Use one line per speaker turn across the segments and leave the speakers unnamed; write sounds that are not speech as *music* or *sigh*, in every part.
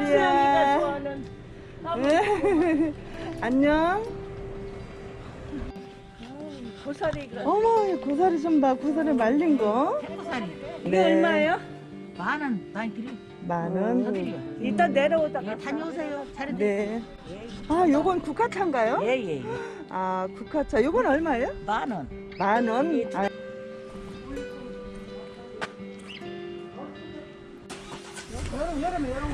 미나리야.
좋아하는
네. *laughs* 안녕.
고사리가
어머, 고사리 좀 봐. 고사리 말린 거.
행고사리
이게 얼마예요?
만원 많이 드려
만 원.
드려
이따 내려오다가
다녀오세요 잘해
네. 아, 요건 국화차인가요?
예예
아, 국화차. 요건 얼마예요?
만원
만 원. 아,
서울 없어요.
예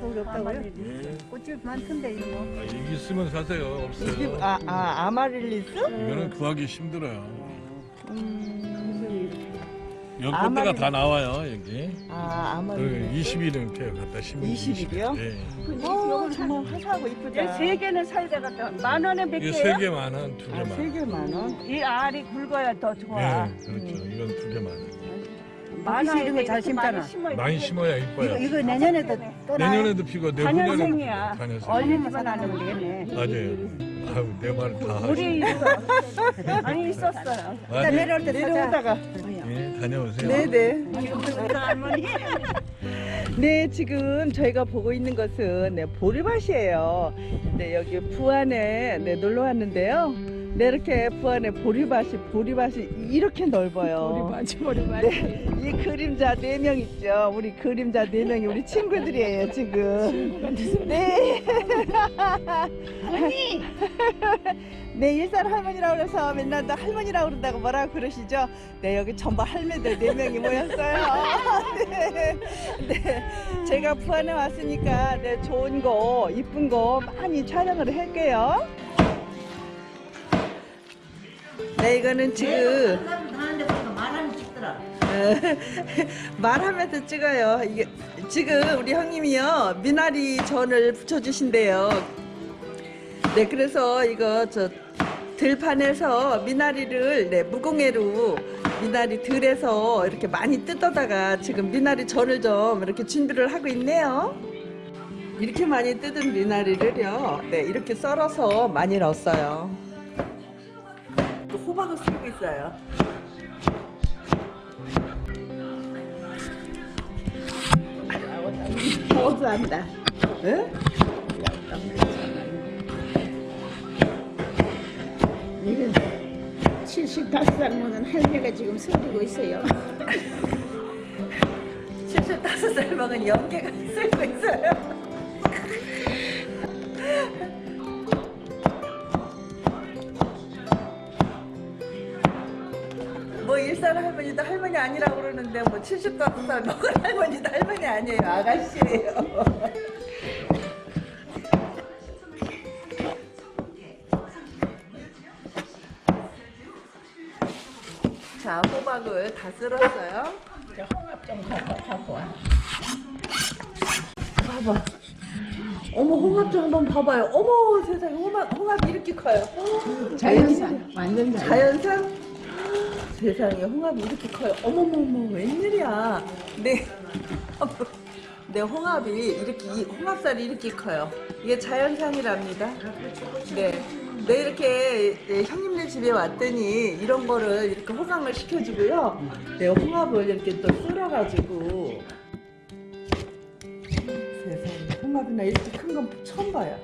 서울 없다고요? 꽃집 많던데 이런 거
아, 여기 있으면 사세요. 없어요.
이게 아, 아, 아마릴리스?
이거는 구하기 힘들어요.
음.
연꽃대가
아마리-
다 나와요 여기.
아,
그
아마릴리스.
20일은 피어 갖다 심으면
20일 이요?
네.
어, 정말 화사하고 이쁘다.
세 개는 사야 되겠다 만 원에 몇
이게
개예요?
세 개만 원, 두
아,
개만.
세개 만 원.
이 알이 굵어야 더 좋아
네, 그렇죠. 이건 두 개만. 원.
만
혹시
원에
이런 거잘 심잖아.
많이 심어야 이뻐요.
이거 내년에도 또 나요
내년에도 피고 내후년에도
단연생이야
다녀서.
얼리지만 않으면 되겠네
맞아요. 아유 내 말다
있어 아니 있었어요
맞아요.
내려올 때 사자
내려오다가.
예, 다녀오세요.
네네.
할머니
네, 지금 저희가 보고 있는 것은 네, 보리밭이에요. 네, 여기 부안에 네, 놀러 왔는데요. 네, 이렇게 부안에 보리밭이, 보리밭이 이렇게 넓어요.
머리 맞이 머리 맞이
네, 이 그림자 네 명 있죠. 우리 그림자 네 명이 우리 친구들이에요, 지금. 네. *laughs* 네, 일산 할머니라고 그래서 맨날 다 할머니라고 그런다고 뭐라고 그러시죠? 네, 여기 전부 할매들 네 명이 모였어요. *laughs* 네. 네. 제가 부안에 왔으니까 네, 좋은 거, 이쁜 거 많이 촬영을 할게요. 네, 이거는 지금 말하면서 *laughs* 찍어요. 이게 지금 우리 형님이요 미나리 전을 부쳐주신대요. 네, 그래서 이거 저 들판에서 미나리를 네 무공해로 미나리 들에서 이렇게 많이 뜯어다가 지금 미나리 전을 좀 이렇게 준비를 하고 있네요. 이렇게 많이 뜯은 미나리를요, 네 이렇게 썰어서 많이 넣었어요. 또 호박을 쓰고 있어요. 호주한다. 응?
이건 75살 먹은 할매가 지금 쓰고 있어요. *laughs*
75살 먹은 연계가 쓰고 있어요. 할머니도 할머니 아니라고 그러는데 뭐 75살 *laughs* 먹은 할머니도 할머니 아니에요. 아가씨예요. *laughs* 자, 호박을 다 쓸었어요.
홍합 좀 갖고 와.
봐봐. 어머 홍합 좀 한번 봐봐요. 어머 세상에 홍합 홍합이 이렇게 커요.
자연산, 완전 자연.
자연산? 세상에 홍합이 이렇게 커요. 어머머머 웬일이야. 네. *laughs* 네 홍합이 이렇게 이 홍합살이 이렇게 커요. 이게 자연산이랍니다. 네. 네 이렇게 네, 형님네 집에 왔더니 이런 거를 이렇게 호강을 시켜주고요. 네 홍합을 이렇게 또 썰어가지고 세상에 홍합이나 이렇게 큰 건 처음 봐요.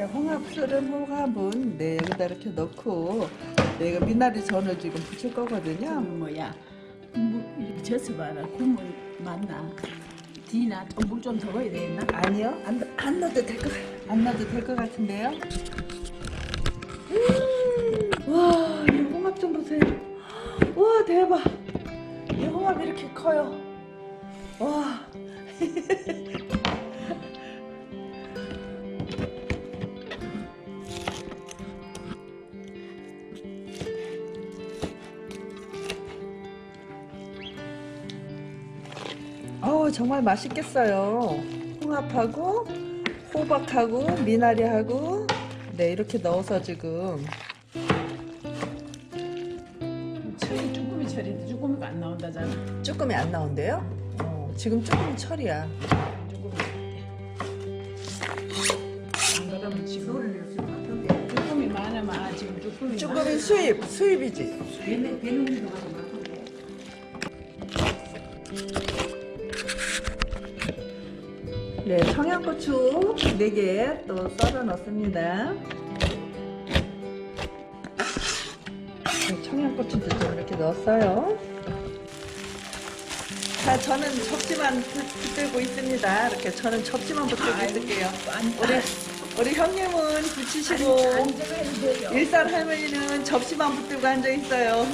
네, 홍합 썰은 홍합은 네 여기다 이렇게 넣고 네, 이거 미나리 전을 지금 부칠 거거든요.
뭐야? 물 이렇게 젖어 봐라. 국물 맞나? 디나 물 좀 더 넣어야 되나?
아니요, 안, 안 넣어도 될 것, 안 넣어도 될 것 같은데요. 음, 와, 이 홍합 좀 보세요. 와, 대박. 이 홍합 이렇게 커요. 와. *laughs* 정말 맛있겠어요. 홍합하고 호박하고 미나리하고 네 이렇게 넣어서 지금
철이 쭈꾸미 철인데 쭈꾸미가 안. 나온다잖아.
쭈꾸미 안 나온대요? 어, 지금 쭈꾸미 철이야.
안 그러면 지금 쭈꾸미 많으면 아, 지금 쭈꾸미
쭈꾸미 수입, 수입이지.
배는.
네, 청양고추 4개 또 썰어 넣습니다. 네, 청양고추도 좀 이렇게 넣었어요. 자, 저는 접시만 붙- 붙들고 있습니다. 이렇게 저는 접시만 붙들고 있을게요. 우리, 우리 형님은 붙이시고, 일산 할머니는 접시만 붙들고 앉아 있어요.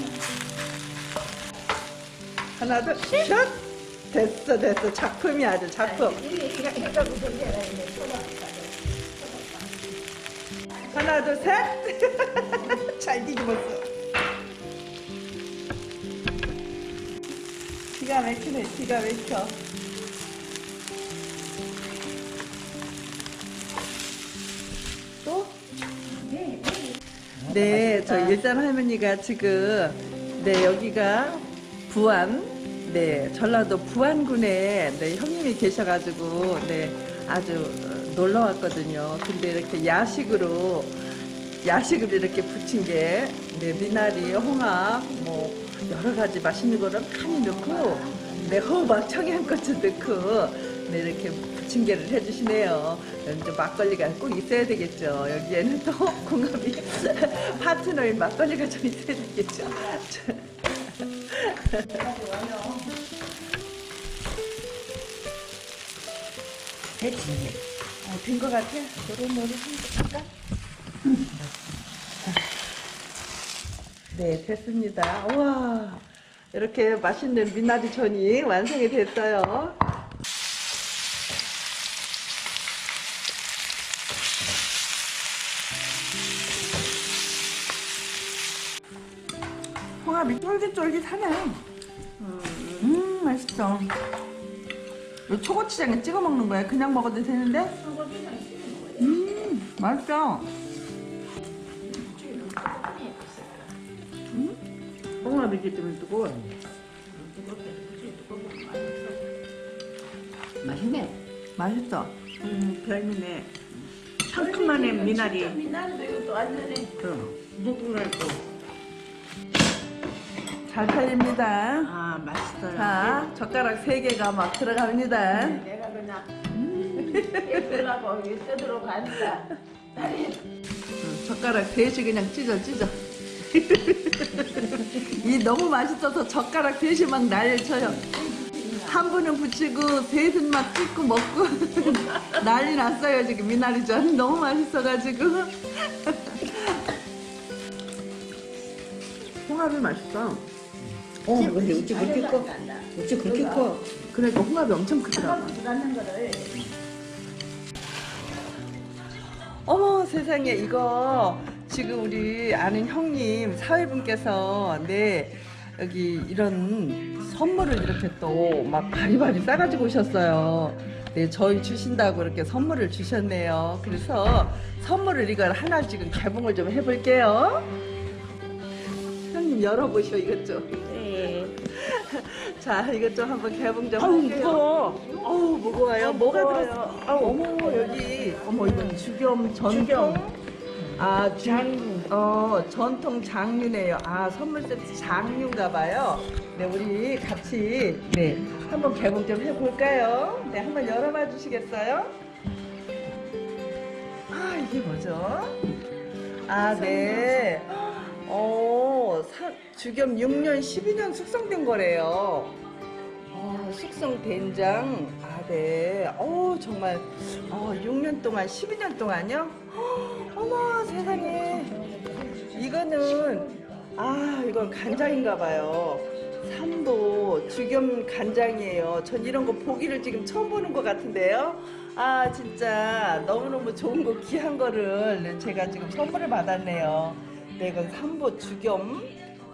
하나, 둘, 셋! 됐어, 됐어. 작품이 아주 작품. 하나, 둘, 셋! *laughs* 잘 뒤집었어. 기가 막히네, 기가 막혀. 또? 네, 저 일산 할머니가 지금, 네, 여기가 부안, 네, 전라도 부안군에 네, 형님이 계셔가지고, 네, 아주 어, 놀러 왔거든요. 근데 이렇게 야식으로, 야식으로 이렇게 부친 게, 네, 미나리, 홍합, 뭐, 여러 가지 맛있는 거를 많이 넣고, 네, 호박, 청양고추 넣고, 네, 이렇게 부침개를 해주시네요. 막걸리가 꼭 있어야 되겠죠. 여기에는 또 *laughs* 궁합이 *laughs* 파트너인 막걸리가 좀 있어야 되겠죠. *laughs*
됐지.
어, 된것 같아. 노릇노릇 할까? 네, 됐습니다. 우와, 이렇게 맛있는 미나리 전이 완성이 됐어요. 홍합이 쫄깃쫄깃하네. 음, 맛있어. 이 초고추장에 찍어 먹는 거야? 그냥 먹어도 되는데? 음, 맛있어.
홍합이기 때문에 뜨거워. 맛있네.
맛있어.
음, 별미네. 상큼하네 미나리.
미나리도 이것도 완전히
그럼 무궁할 거.
잘 팔립니다.
아 맛있어요.
자, 젓가락 세개가막 들어갑니다.
내가 그냥 예쁘라고 여기 뜯으러 간다.
응, 젓가락 셋이 그냥 찢어, 찢어. *laughs* 이 너무 맛있어서 젓가락 셋이 막 난리쳐요. 한 분은 붙이고 셋은 막 찍고 먹고 *laughs* 난리 났어요 지금 미나리전 너무 맛있어가지고 *laughs* 홍합이 맛있어.
어, 근데 어찌 그렇게 커? 어찌 그렇게 커?
그러니까 홍합이 엄청 크더라고.
거를
어머 세상에 이거 지금 우리 아는 형님 사회분께서 네 여기 이런 선물을 이렇게 또 막 바리바리 싸가지고 오셨어요. 네 저희 주신다고 이렇게 선물을 주셨네요. 그래서 선물을 이걸 하나 지금 개봉을 좀 해볼게요. 형님 열어보시오 이것 좀.
네. *laughs*
자 이것 좀 한번 개봉 좀
아우
할게요.
무거워.
어우 무거워요. 뭐가
무거워요.
들었어? 아우 어머 여기 어머 이건 주겸 전통. 아 주,
장류.
어 전통 장류네요. 아 선물 세트 장류인가 봐요. 네 우리 같이 네 한번 개봉 좀 해볼까요? 네 한번 열어봐 주시겠어요? 아 이게 뭐죠? 아 네. 어 사, 주겸 6년 12년 숙성된 거래요. 어, 숙성 된장. 아, 네. 어, 정말. 어, 6년 동안, 12년 동안요? 헉, 어머, 세상에. 이거는, 아, 이건 간장인가 봐요. 삼보, 주겸 간장이에요. 전 이런 거 보기를 지금 처음 보는 것 같은데요. 아, 진짜 너무너무 좋은 거, 귀한 거를 제가 지금 선물을 받았네요. 네, 이건 삼보 주겸.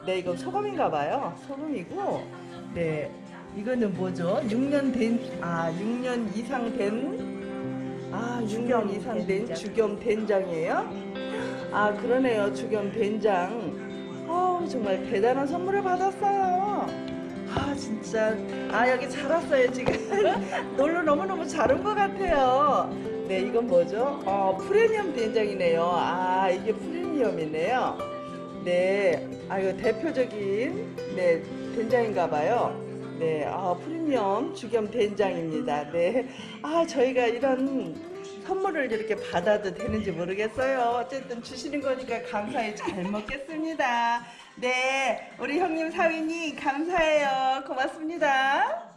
네, 이건 소금인가 봐요. 소금이고, 네. 이거는 뭐죠? 6년 된, 아, 6년 이상 된, 아, 6년 이상 된 주겸 된장이에요? 아, 그러네요. 주겸 된장. 어 정말 대단한 선물을 받았어요. 아, 진짜 아 여기 잘 왔어요 지금 *laughs* 놀러 너무 너무 잘 온 것 같아요. 네 이건 뭐죠? 어 프리미엄 된장이네요. 아 이게 프리미엄 이네요. 네, 아 이거 대표적인 네 된장인가봐요. 네, 아 프리미엄 죽염 된장입니다. 네, 아 저희가 이런 선물을 이렇게 받아도 되는지 모르겠어요. 어쨌든 주시는 거니까 감사히 잘 먹겠습니다. 네, 우리 형님 사위님 감사해요. 고맙습니다.